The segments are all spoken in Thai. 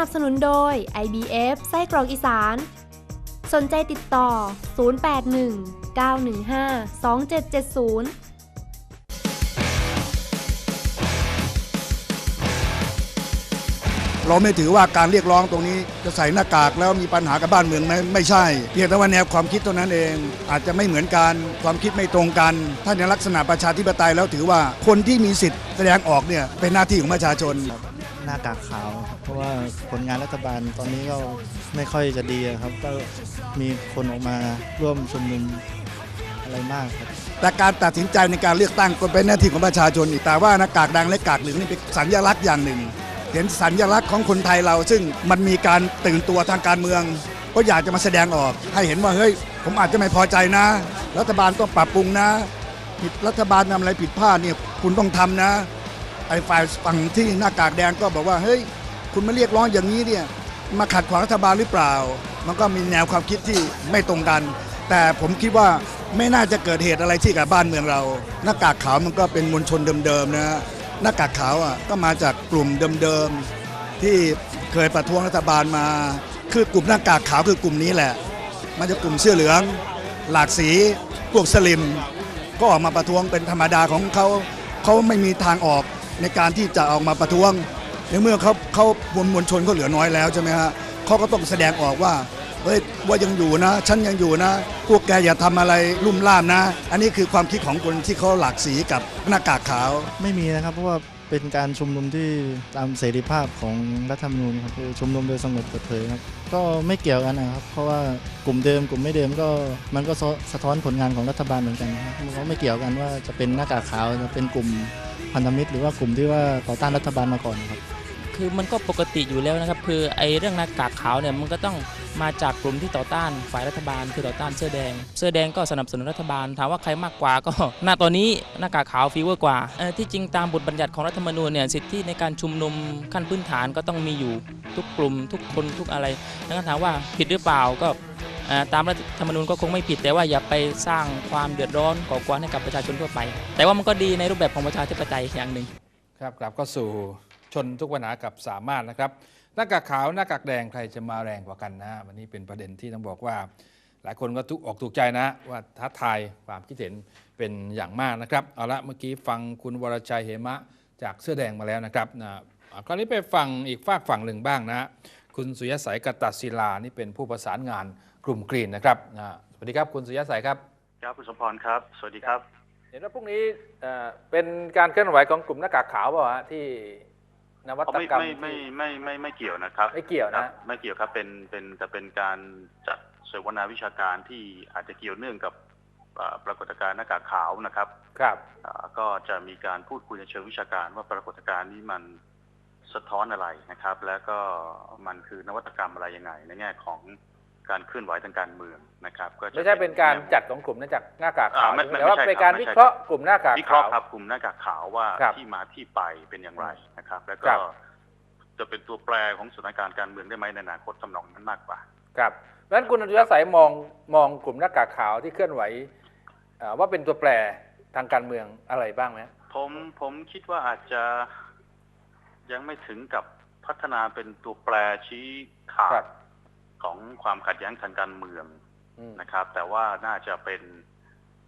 นับสนุนโดย IBF ไส้กรอกอีสาน สนใจติดต่อ 081 915 2770เราไม่ถือว่าการเรียกร้องตรงนี้จะใส่หน้ากากแล้วมีปัญหากับบ้านเมืองไหมไม่ใช่ เพียงแต่ว่าแนวความคิดเท่านั้นเอง อาจจะไม่เหมือนกัน ความคิดไม่ตรงกัน ถ้าในลักษณะประชาธิปไตยแล้วถือว่าคนที่มีสิทธิ์แสดงออกเนี่ยเป็นหน้าที่ของประชาชน หน้ากากขาวครับเพราะว่าผลงานรัฐบาลตอนนี้ก็ไม่ค่อยจะดีอะครับก็มีคนออกมาร่วมชุมนุมอะไรมากครับ แต่การตัดสินใจในการเลือกตั้งก็เป็นหน้าที่ของประชาชนอีกแต่ว่าหน้ากากแดงและกากเหลืองนี่เป็นสัญลักษณ์อย่างหนึ่ง เห็นสัญลักษณ์ของคนไทยเรา ซึ่งมันมีการตื่นตัวทางการเมือง ก็อยากจะมาแสดงออก ให้เห็นว่าเฮ้ยผมอาจจะไม่พอใจนะ รัฐบาลต้องปรับปรุงนะผิดรัฐบาลทำอะไรผิดพลาดเนี่ยคุณต้องทำนะ ไอ้ฝ่ายฝั่งที่หน้ากากแดงก็บอกว่าเฮ้ยคุณมาเรียกร้องอย่างนี้เนี่ยมาขัดขวางรัฐบาลหรือเปล่า มันก็มีแนวความคิดที่ไม่ตรงกัน แต่ผมคิดว่าไม่น่าจะเกิดเหตุอะไรที่กับบ้านเมืองเรา หน้ากากขาวมันก็เป็นมวลชนเดิมๆนะหน้ากากขาวอะก็มาจากกลุ่มเดิมๆที่เคยประท้วงรัฐบาลมา คือกลุ่มหน้ากากขาวคือกลุ่มนี้แหละ มันจะกลุ่มเสื้อเหลือง หลากสีพวกสลิม ก็ออกมาประท้วงเป็นธรรมดาของเขาเขาไม่มีทางออก ในการที่จะออกมาประท้วง ในเมื่อเขาเขามวลมวลชนเขาเหลือน้อยแล้วใช่ไหมฮะเขาก็ต้องแสดงออกว่าเฮ้ยว่ายังอยู่นะ ฉันยังอยู่นะ พวกแกอย่าทำอะไรลุ่มล่ามนะ อันนี้คือความคิดของคนที่เขาหลากสีกับหน้ากากขาวไม่มีนะครับเพราะว่า เป็นการชุมนุมที่ตามเสรีภาพของรัฐธรรมนูญครับคือชุมนุมโดยสงบเปิดเผยครับก็ไม่เกี่ยวกันนะครับ เพราะว่ากลุ่มเดิมกลุ่มไม่เดิมก็มันก็สะท้อนผลงานของรัฐบาลเหมือนกันครับมันก็ไม่เกี่ยวกันว่าจะเป็นหน้ากากขาวจะเป็นกลุ่มพันธมิตร หรือว่ากลุ่มที่ว่าต่อต้านรัฐบาลมาก่อนครับ คือมันก็ปกติอยู่แล้วนะครับ คือไอ้เรื่องหน้ากากขาวเนี่ยมันก็ต้องมาจากกลุ่มที่ต่อต้านฝ่ายรัฐบาล คือต่อต้านเสื้อแดง เสื้อแดงก็สนับสนุนรัฐบาลถามว่าใครมากกว่าก็ณตอนนี้หน้ากากขาวฟีเวอร์กว่าที่จริงตามบทบัญญัติของรัฐธรรมนูญเนี่ยสิทธิในการชุมนุมขั้นพื้นฐานก็ต้องมีอยู่ทุกกลุ่มทุกคนทุกอะไรดังนั้นถามว่าผิดหรือเปล่าก็ตามรัฐธรรมนูญก็คงไม่ผิดแต่ว่าอย่าไปสร้างความเดือดร้อนก่อกวนให้กับประชาชนทั่วไป แต่ว่ามันก็ดีในรูปแบบของประชาธิปไตยอย่างหนึ่งครับกลับเข้าสู่ ชนทุกปัญหากับสามารถนะครับหน้ากากขาวหน้ากากแดงใครจะมาแรงกว่ากันนะวันนี้เป็นประเด็นที่ต้องบอกว่า หลายคนก็ทุกออกถูกใจนะ ว่าท้าทายความคิดเห็นเป็นอย่างมากนะครับเอาละเมื่อกี้ฟังคุณวรชัยเหมะ จากเสื้อแดงมาแล้วนะครับนะอะคราวนี้ไปฟังอีกฝากฝั่งหนึ่งบ้างนะคุณสุยสัยกตัศิลานี่เป็นผู้ประสานงานกลุ่มกรีนนะครับนะสวัสดีครับคุณสุยสัยครับครับคุณสมพรครับ สวัสดีครับ เห็นว่าพรุ่งนี้เอ่อเป็นการเคลื่อนไหวของกลุ่มหน้ากากขาวเปล่าฮะที่ นวัตไม่กรรมไม่ไม่ไม่ไม่ไม่เกี่ยวนะครับ ไม่เกี่ยวครันะบไม่เกี่ยวครับเป็นเป็นแต่เป็นการจัดเสวนาวิชาการที่อาจจะเกี่ยวเนื่องกับอ่าปรากฏการณ์หน้ากากขาวนะครับ ครับอ่าก็จะมีการพูดคุยในเชิงวิชาการว่าปรากฏการณ์นี้มันสะท้อนอะไรนะครับ แล้วก็มันคือนวัตกรรมอะไรยังไงในแง่ของ การเคลื่อนไหวทางการเมืองนะครับ ก็จะไม่ใช่เป็นการจัดของกลุ่มหน้ากากหน้ากากขาวอ่าไม่ไม่แต่ว่าไม่ใช่เป็นการครับไม่วิใช่เคราะห์กลุ่มหน้ากากวิเคราะขาวห์ครับกลุ่มหน้ากากขาวว่าครับที่มาที่ไปเป็นอย่างไรนะครับ แล้วคก็รับ จะเป็นตัวแปรของสถานการณ์การเมืองได้ไหมในอนาคตทำนองนั้นมากกว่า ครับเพราะฉะนั้นคุณอนุสายมองมองกลุ่มหน้ากากขาวที่เคลื่อนไหวเอ่อว่าเป็นตัวแปรทางการเมืองอะไรบ้างไหม ผมผมคิดว่าอาจจะยังไม่ถึงกับพัฒนาเป็นตัวแปรชี้ขาครัดบ ของความขัดแย้งทางการเมืองอืมนะครับ แต่ว่าน่าจะเป็น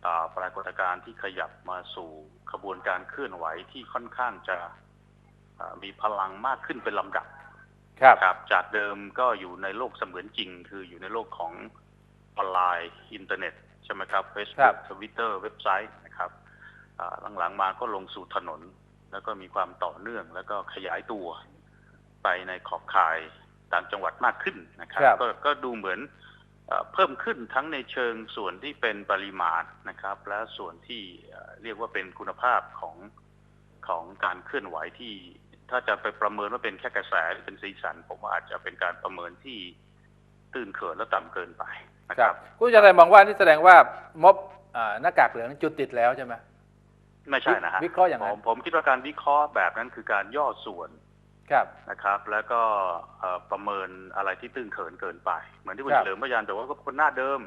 อ่าปรากฏการณ์ที่ขยับมาสู่ขบวนการเคลื่อนไหวที่ค่อนข้างจะอ่ามีพลังมากขึ้นเป็นลำดับครับครับจากเดิมก็อยู่ในโลกเสมือนจริง คืออยู่ในโลกของออนไลน์อินเทอร์เน็ตใช่ไหมครับครั Facebook บทวิตเตอร์เว็บไซต์นะครับอ่าหลังๆมาก็ลงสู่ถนน แล้วก็มีความต่อเนื่อง แล้วก็ขยายตัวไปในขอบข่าย ต่างจังหวัดมากขึ้นนะครับครับก็ก็ดูเหมือนเอ่อเพิ่มขึ้นทั้งในเชิงส่วนที่เป็นปริมาณนะครับ และส่วนที่เอ่อเรียกว่าเป็นคุณภาพของของการเคลื่อนไหวที่ ถ้าจะไปประเมินว่าเป็นแค่กระแสหรือเป็นสีสัน ผมว่าอาจจะเป็นการประเมินที่ตื้นเขินและต่ำเกินไปนะคครัรับบคุณจะได้มองว่านี่แสดงว่าม็อบอ่าหน้ากากเหลืองจุดติดแล้วใช่ไหมไม่ใช่นะฮะวิเคราะห์อย่างนั้นผมผมคิดว่าการวิเคราะห์แบบนั้นคือการย่อส่วน ครับนะครับ แล้วก็เอ่อประเมินอะไรที่ตื้นเขินเกินไป เหมือนที่คุณครับเฉลิมพยานบอกว่าก็คนหน้าเดิม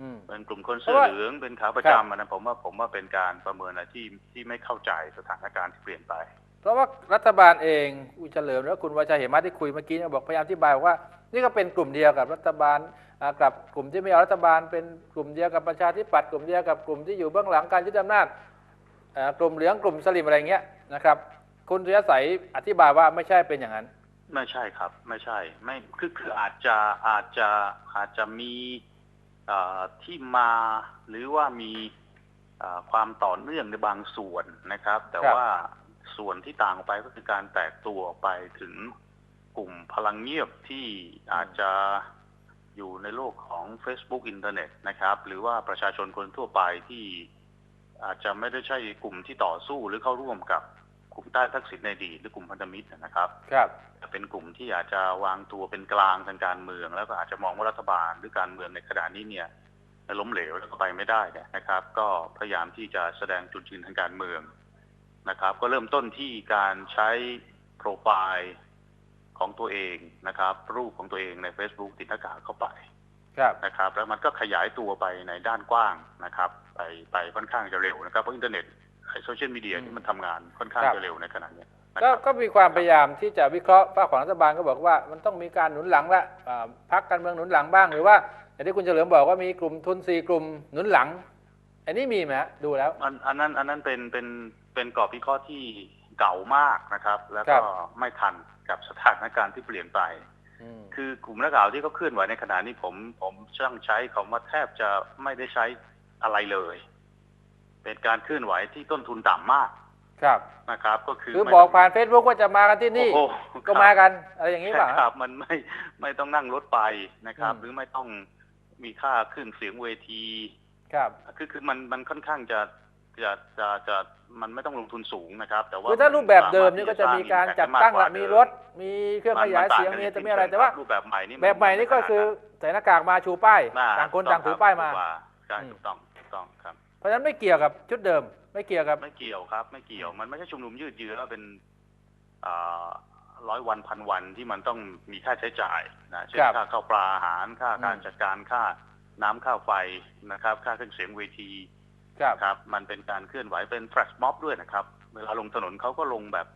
อืมเป็นกลุ่มคนเสื้อเพราะว่าเหลืองเป็นขาประครับจำอันนะผมว่าผมว่าเป็นการประเมินอะไรที่ที่ไม่เข้าใจสถานการณ์ที่เปลี่ยนไป เพราะว่ารัฐบาลเองคุณเฉลิมและคุณวชัยเหมมาที่คุยเมื่อกี้เนี่ยบอกพยายามอธิบายว่า นี่ก็เป็นกลุ่มเดียวกับรัฐบาลอ่ากับกลุ่มที่ไม่เอารัฐบาล เป็นกลุ่มเดียวกับประชาธิปัตย์กลุ่มเดียวกับกลุ่มที่อยู่เบื้องหลังการยึดอำนาจอ่ากลุ่มเหลืองกลุ่มสลิมอะไรเงี้ยนะครับ คุณสุริยสัยอธิบายว่าไม่ใช่เป็นอย่างนั้น ไม่ใช่ครับ ไม่ใช่ ไม่คือคืออาจจะอาจจะอาจจะมีเอ่อที่มาหรือว่ามีเอ่อความต่อเนื่องในบางส่วนนะครับ แต่ครับว่าส่วนที่ต่างออกไปก็คือการแตกตัวออกไปถึงกลุ่มพลังเงียบที่อาจจะอยู่ในโลกของ Facebook อินเทอร์เน็ตนะครับ หรือว่าประชาชนคนทั่วไปที่อาจจะไม่ได้ใช่กลุ่มที่ต่อสู้หรือเข้าร่วมกับ กลุ่มใต้ทักษิณในอดีตหรือกลุ่มพันธมิตรนะครับครับเป็นกลุ่มที่อาจจะวางตัวเป็นกลางทางการเมือง แล้วก็อาจจะมองว่ารัฐบาลหรือการเมืองในขณะนี้เนี่ยล้มเหลวแล้วก็ไปไม่ได้เนี่ยนะครับ ก็พยายามที่จะแสดงจุดยืนทางการเมืองนะครับ ก็เริ่มต้นที่การใช้โปรไฟล์ของตัวเองนะครับ รูปของตัวเองใน Facebook ติดหน้ากากเข้าไปครับนะครับ แล้วมันก็ขยายตัวไปในด้านกว้างนะครับ ไปไปค่อนข้างจะเร็วนะครับเพราะอินเทอร์เน็ต โซเชียลมีเดียที่มันทำงานค่อนข้างครับจะเร็วในขณะเนี้ยนะคก็รับก็มีความพยายามที่จะวิเคราะห์ฝ่ายของรัฐบาลก็บอกว่ามันต้องมีการหนุนหลังละอ่าพักการเมืองหนุนหลังบ้างหรือว่าอย่างที่คุณเฉลิมบอกว่ามีกลุ่มทุนสี่กลุ่มหนุนหลัง อันนี้มีไหมฮะดูแล้วอันอันนั้นอันนั้นเป็นเป็นเป็นกรอบวิเคราะห์ที่เก่ามากนะครับ แล้วครัก็บไม่ทันกับสถานการณ์ที่เปลี่ยนไปอืมคือกลุ่มนักข่าวที่เขาเคลื่อนไหวในขณะนี้ผมผมช่างใช้คำว่าแทบจะไม่ได้ใช้อะไรเลย เป็นการเคลื่อนไหวที่ต้นทุนต่ำมากครับนะครับ ก็คือคือไม่บอกต้งผ่านเฟซบุ๊กว่าจะมากันที่นี่โอ้โหก็ครับมากันอะไรอย่างนี้เปล่าใช่ฮะครับมันไม่ไม่ต้องนั่งรถไปนะครับอืมหรือไม่ต้องมีค่าเครื่องเสียงเวที ครับ คือคือมันมันค่อนข้างจะจะจะจะมันไม่ต้องลงทุนสูงนะครับ แต่ว่าคือถ้ารูปแบบเดิมสาารถนี่ที่ก็จะมีการสจัดงตั้ง impact ละได้ากกว่ามีเดิรถ มีเครื่องขยายเสียงมีแต่มีอะไรแต่ว่ารูปแบบใหม่นี่มันแบบใหม่นี่ก็คือใส่หน้ากากมาชูป้ายน่ต่างคนต่างถือป้ายมาถูกกว่าใช่อืมถูกต้องถูกต้องครับ เพราะฉะนั้นไม่เกี่ยวกับชุดเดิม ไม่เกี่ยวกับ ไม่เกี่ยวครับ ไม่เกี่ยวมันไม่ใช่ชุมนุมยืดเยื้อเป็นร้อยวันพันวันที่มันต้องมีค่าใช้จ่ายนะเช่นครับค่าข้าวปลาอาหารค่าการอืมจัดการค่าน้ำค่าไฟนะครับ ค่าเครื่องเสียงเวทีครับครับ มันเป็นการเคลื่อนไหวเป็นแฟลชม็อบด้วยนะครับ เวลาลงถนนเขาก็ลงแบบ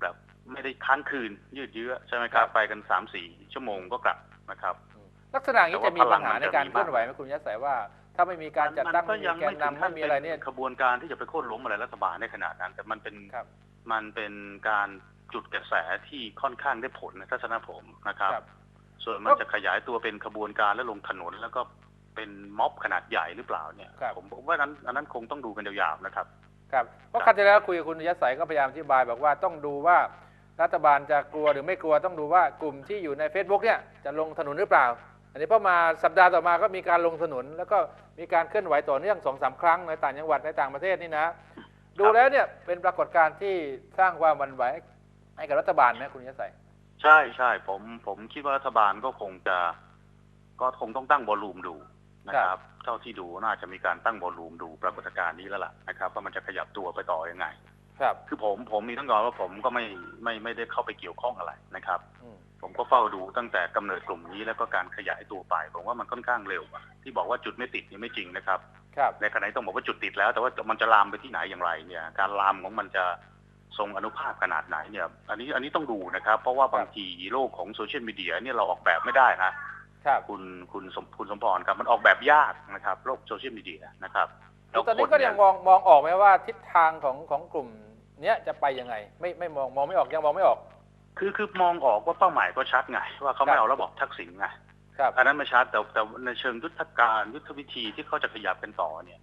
แบบไม่ได้ค้างคืนยืดเยื้อใช่ไหมครับไปกันสามสี่ชั่วโมงก็กลับนะครับ ลักษณะอย่างนี้จะมีปัญหาในการเคลื่อนไหวไหมแต่ว่าคุณยัดใสว่า ถ้าไม่มีการจัดตั้งก็ไม่มียังแกไม่นถึนำงไม่ขั้นมีอะไรเนี่ยป็ขบวนการที่จะไปโค่นล้มอะไรรัฐบาลในขนาดนั้น แต่มันเป็นครับมันเป็นการจุดกระแสที่ค่อนข้างได้ผลในทัศนะผมนะครับครับ ส่วนมันจะขยายตัวเป็นขบวนการและลงถนนแล้วก็เป็นม็อบขนาดใหญ่หรือเปล่าเนี่ยครับผมผมว่านั้นอันนั้นคงต้องดูกันยาวๆนะครับครับเพราะครั้งที่แล้วคุยกับคุณยัดใสก็พยายามอธิบายบอกว่าต้องดูว่ารัฐบาลจะกลัวหรือไม่กลัวต้องดูว่ากลุ่มที่อยู่ใน Facebook เนี่ยจะลงถนนหรือเปล่า อันนี้พอมาสัปดาห์ต่อมาก็มีการลงถนน แล้วก็มีการเคลื่อนไหวต่อเนื่องสองสามครั้งในต่างจังหวัดในต่างประเทศนี่นะ ดูแล้วเนี่ยเป็นปรากฏการณ์ที่สร้างความหวันไหวให้กับรัฐบาลไหมคุณยัดใสใช่ใช่ผมผมคิดว่ารัฐบาลก็คงจะ ก็คงต้องตั้งบอลลูมดูนะครับ เท่าที่ดูน่าจะมีการตั้งบอลลูมดูปรากฏการณ์นี้แล้วล่ะนะครับว่ามันจะขยับตัวไปต่อยังไง ครับ คือผมผมมีต้องยอมว่าผมก็ไม่ไม่ไม่ได้เข้าไปเกี่ยวข้องอะไรนะครับอืม ผมก็เฝ้าดูตั้งแต่กำเนิดกลุ่มนี้แล้วก็การขยายตัวไปผมว่ามันค่อนข้างเร็วอะที่บอกว่าจุดไม่ติดนี่ไม่จริงนะครับครับในขณะนี้ต้องบอกว่าจุดติดแล้ว แต่ว่ามันจะลามไปที่ไหนอย่างไรเนี่ย การลามของมันจะทรงอนุภาพขนาดไหนเนี่ย อันนี้อันนี้ต้องดูนะครับ เพราะว่าบางทีโลกของโซเชียลมีเดียเนี่ยเราออกแบบไม่ได้นะครับคุณคุณสมคุณสมพรครับมันออกแบบยากนะครับโลกโซเชียลมีเดียนะครับแล้วตอนนี้คก็เยังมองมองออกไหมว่าทิศทางของของกลุ่มเนี้ยจะไปยังไง ไม่ไม่มองมองไม่ออกยังมองไม่ออก คือคือมองออกว่าเป้าหมายก็ชัดไง ว่าเขาครัไม่บเอาระบอบทักษิณไงครับอันนั้นไม่ชัดแต่แต่ในเชิงยุทธการยุทธวิธีที่เขาจะขยับกันต่อเนี่ย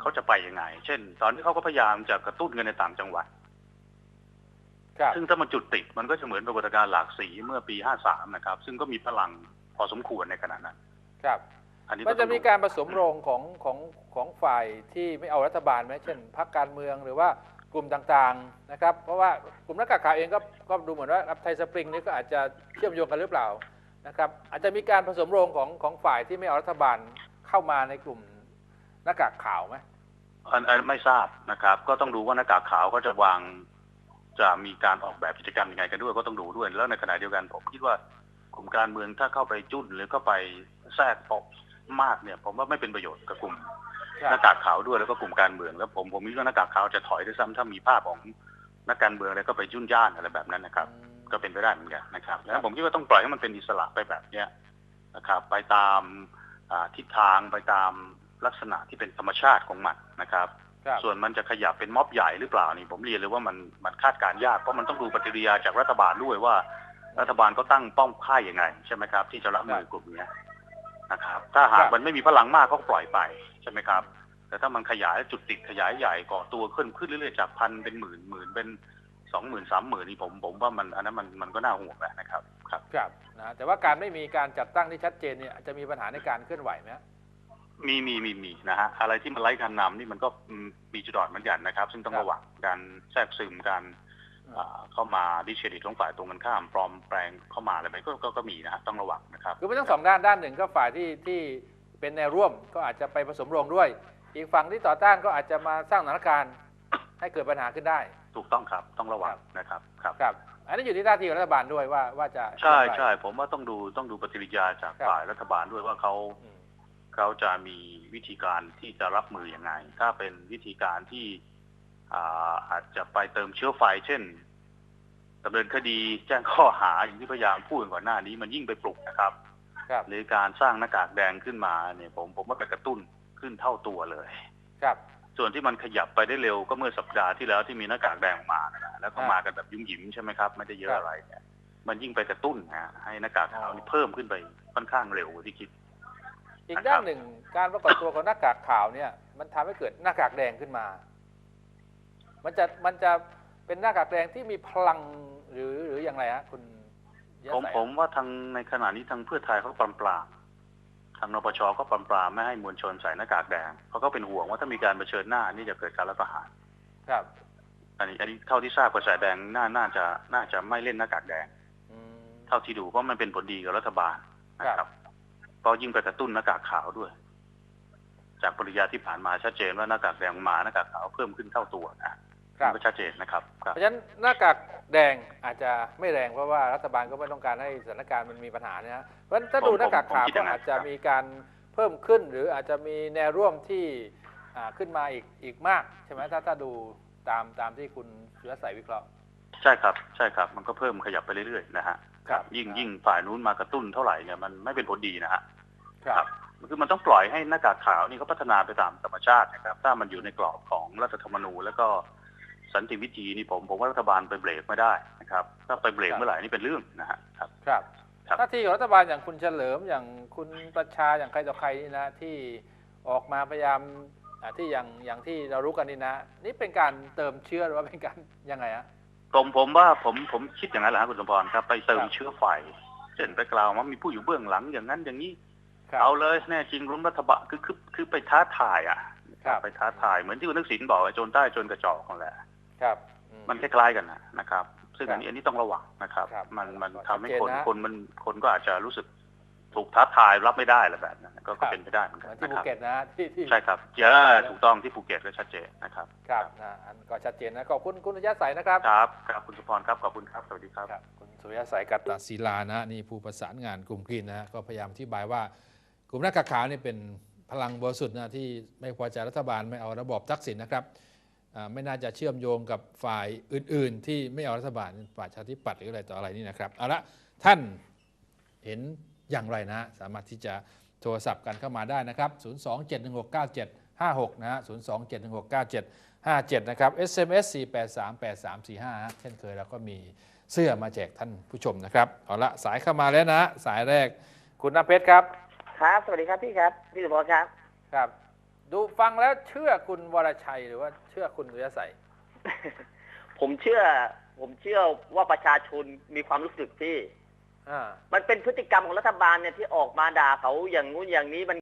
เขาจะไปยังไง เช่น ตอนนี้เขาก็พยายามจะกระตุ้นเงินในต่างจังหวัดครับซึ่งถ้ามันจุดติดมันก็จะเหมือนปรากฏการณ์หลากสีเมื่อปี53นะครับ ซึ่งก็มีพลังพอสมควรในขณะนั้น ครับ อันนี้มันจะต้องมีดูการผสมโรงของของของฝ่ายที่ไม่เอารัฐบาลไหมเช่นพรรคการเมืองหรือว่า กลุ่มต่างๆนะครับเพราะว่ากลุ่มนักข่าวเองก็ก็ดูเหมือนว่ากับไทยสปริงนี่ก็อาจจะเชื่อมโยงกันหรือเปล่านะครับอาจจะมีการผสมโรงของของฝ่ายที่ไม่เอารัฐบาลเข้ามาในกลุ่มหน้ากากขาวไหมอันอันไม่ทราบนะครับ ก็ต้องดูว่าหน้ากากขาวเขาจะวางจะมีการออกแบบกิจกรรมยังไงกันด้วยก็ต้องดูด้วย แล้วในขณะเดียวกันผมคิดว่ากลุ่มการเมืองถ้าเข้าไปจุ้นหรือเข้าไปแทรกปกมากเนี่ย ผมว่าไม่เป็นประโยชน์กับกลุ่ม หบน้ากากขาวด้วยแล้วก็กลุ่มการเมืองแล้วผมผมคิดว่าหน้ากากขาวจะถอยด้วยซ้ำถ้ามีภาพของนักการเมืองแล้วก็ไปยุ่นย่านอะไรแบบนั้นนะครับ ก็เป็นไปได้เหมือนกันนะครับ แล้วผมคิดว่าต้องปล่อยให้มันเป็นอิสระไปแบบเนี้ยนะครับ ไปตามอ่าทิศทางไปตามลักษณะที่เป็นธรรมชาติของมันนะครับครับ ส่วนมันจะขยับเป็นม็อบใหญ่หรือเปล่านี่ผมเรียนเลยว่ามันมันคาดการณ์ยากเพราะมันต้องดูปฏิกิริยาจากรัฐบาลด้วยว่า รัฐบาลก็ตั้งเป้องค่ายยังไง ใช่ไหมครับ ที่จะรับมือกลุ่มเนี้ยนะครับ ถ้าหากมันไม่มีพลังมากก็ปล่อยไป ใช่ไหมครับ แต่ถ้ามันขยายจุดติดขยายใหญ่ก่อตัวขึ้นขึ้นเรื่อยๆจากพันเป็นหมื่นหมื่นเป็นสองหมื่นสามหมื่นนี่ผมผมว่ามันอันนั้นมันมันก็น่าห่วงแหละนะครับครับครับนะแต่ว่าการไม่มีการจัดตั้งที่ชัดเจนเนี่ยอาจจะมีปัญหาในการเคลื่อนไหวไหมฮะมีมีมีมีนะฮะอะไรที่มันไร้การนำนี่มันก็อืมมีจุดอ่อนเหมือนกันนะครับ ซึ่งต้องระวังการแทรกซึมการอ่าเข้ามาดิเชดิตของฝ่ายตรงกันข้ามปลอมแปลงเข้ามาอะไรไปก็ก็ก็มีนะฮะต้องระวังนะครับคือไม่ต้องสองด้านด้านหนึ่งก็ฝ่ายที่ที่ เป็นแนวร่วมก็อาจจะไปผสมโรงด้วย อีกฝั่งที่ต่อต้านก็อาจจะมาสร้างสถานการณ์ให้เกิดปัญหาขึ้นได้ ถูกต้องครับต้องระวังนะครับครับครับ อันนี้อยู่ที่ท่าทีของรัฐบาลด้วยว่าว่าจะใช่อย่างไรใช่ผมว่าต้องดูต้องดูปฏิกิริยาจากครับฝ่ายรัฐบาลด้วยว่าเขาอืมเขาจะมีวิธีการที่จะรับมือยังไง ถ้าเป็นวิธีการที่อ่าอาจจะไปเติมเชื้อไฟ เช่นดำเนินคดีแจ้งข้อหาอย่างที่พยายามพูดกันก่อนหน้านี้มันยิ่งไปปลุกนะครับครับ หรือการสร้างหน้ากากแดงขึ้นมาเนี่ยผมผมว่าไปกระตุ้นขึ้นเท่าตัวเลย ครับ ส่วนที่มันขยับไปได้เร็วก็เมื่อสัปดาห์ที่แล้วที่มีหน้ากากแดงออกมานะแล้วก็อ่ามมากันแบบยุ่มหยิมใช่ไหมครับไม่ได้เยอะครับอะไรเนี่ยมันยิ่งไปกระตุ้นนะฮะให้หน้ากากขาวนี่เพิ่มขึ้นไปค่อนข้างเร็วกว่าที่คิด อีกด้านหนึ่งการปรากฏตัวของหน้ากากขาวเนี่ย มันทำให้เกิดหน้ากากแดงขึ้นมา มันจะมันจะเป็นหน้ากากแดงที่มีพลังหรือหรืออย่างไรฮะคุณยะ ผมใสผมว่าทางในขณะนี้ทางเพื่อไทยเขาปรามปรามทางนปชก็ปรามปรามไม่ให้มวลชนใส่หน้ากากแดงเพราะก็เป็นห่วงว่าถ้ามีการเผชิญหน้านี่จะเกิดการรัฐประหาร ครับ อันนี้ อันนี้เท่าที่ทราบกระแสแดงน่าน่าจะน่าจะไม่เล่นหน้ากากแดงอืมเท่าที่ดูเพราะมันเป็นผลดีกับรัฐบาลนะคครัรับบเพราะยิ่งไปกระตุ้นหน้ากากขาวด้วย จากปริยาที่ผ่านมาชัดเจนว่าหน้ากากแดงมาหน้ากากขาวเพิ่มขึ้นเท่าตัวนะ ครับมันก็ชัดเจนนะครับครับเพราะฉะนั้นหน้ากากแดงอาจจะไม่แรงเพราะว่ารัฐบาลก็ไม่ต้องการให้สถานการณ์มันมีปัญหานะฮะเพราะฉะนั้นถ้าผมดูหน้ากากขาวผมคิดอก็ย่างนั้นอาจจะครับมีการเพิ่มขึ้น หรืออาจจะมีแนวร่วมที่อ่าขึ้นมาอีกอีกมากใช่ไหมถ้าถ้าดูตามตามที่คุณสุรศัยวิเคราะห์ ใช่ครับใช่ครับ มันก็เพิ่มขยับไปเรื่อยๆนะฮะครับยิ่งยิ่งฝ่ายนู้นมากระตุ้นเท่าไหร่เนี่ยมันไม่เป็นผลดีนะฮะครับคือมันต้องปล่อยให้หน้ากากขาวนี่เขาพัฒนาไปตามธรรมชาตินะครับ ถ้ามันอยู่ในกรอบของรัฐธรรมนูญแล้วก็ สันติวิธีนี่ผมผมว่ารัฐบาลไปเบรกไม่ได้นะครับถ้าไปเบรกครับเมื่อไหร่นี่เป็นเรื่องนะฮะครับครับครับหน้าที่ของรัฐบาลอย่างคุณเฉลิมอย่างคุณประชาอย่างใครต่อใครนี่นะที่ออกมาพยายามอ่าที่อย่างอย่างที่เรารู้กันนี่นะ นี่เป็นการเติมเชื้อหรือว่าเป็นการยังไงฮะผมผมว่าผมผมคิดอย่างนั้นแหละครับคุณสมพรครับ ไปเติมครับเชื้อไฟเช่นไปกล่าวว่ามีผู้อยู่เบื้องหลังอย่างนั้นอย่างนี้ครับเอาเลยแน่จริงรุ้มรัฐบาลคือคือคือไปท้าทายอะครับไปท้าทายเหมือนที่คุณทักษิณบอกไอ้โจรใต้โจรกระจอกนั่นแหละ ครับอืมันคล้ายๆกันนะนะครับ ซึ่งครับอันนี้อันนี้ต้องระวังนะครับครับมันมันก็ทำให้ชัดเจนคนนะคนมันคนก็อาจจะรู้สึกถูกท้าทายรับไม่ได้อะไรแบบนั้นก็ครัก็บเป็นไปได้เหมือนเหกัมือนนที่นะภูครับเก็ตนะที่ที่ใช่ครับเยอะถูกต้องที่ภูเก็ตก็ชัดเจนนะครับ ครับนะอันก็ชัดเจนนะขอบคุณคุณสุริยะใสนะครับครับครับคุณสุพรครับขอบคุณครับสวัสดีครับครับคุณสุริยะใสกัตตศิลานะนี่ผู้ประสานงานกลุ่มกรีนนะฮะก็พยายามอธิบายว่ากลุ่มหน้ากากขาวนี่เป็นพลังบริสุทธิ์นะที่ไม่พอใจรัฐบาลไม่เอาระบอบทักษิณนะครับอ่า ไม่น่าจะเชื่อมโยงกับฝ่ายอื่น ๆ ที่ไม่เอารัฐบาลฝ่ายชาติปัตย์หรืออะไรต่ออะไรนี่นะครับเอาละท่านเห็นอย่างไรนะฮะสามารถที่จะโทรศัพท์กันเข้ามาได้นะครับ 027169756 นะฮะ 027169757 นะครับ SMS 4838345ฮะเช่นเคยเราก็มีเสื้อมาแจกท่านผู้ชมนะครับ เอาละสายเข้ามาแล้วนะ สายแรกคุณน้ำเพชรครับ ครับ สวัสดีครับพี่ครับ พี่สุพจน์ครับ ครับ ดูฟังแล้วเชื่อคุณวรชัยหรือว่าเชื่อคุณสุริยะใสผมเชื่อ ผมเชื่อว่าประชาชนมีความรู้สึกที่อ่ามันเป็นพฤติกรรมของรัฐบาลเนี่ยที่ออกมาด่าเขาอย่างงู้นอย่างนี้มัน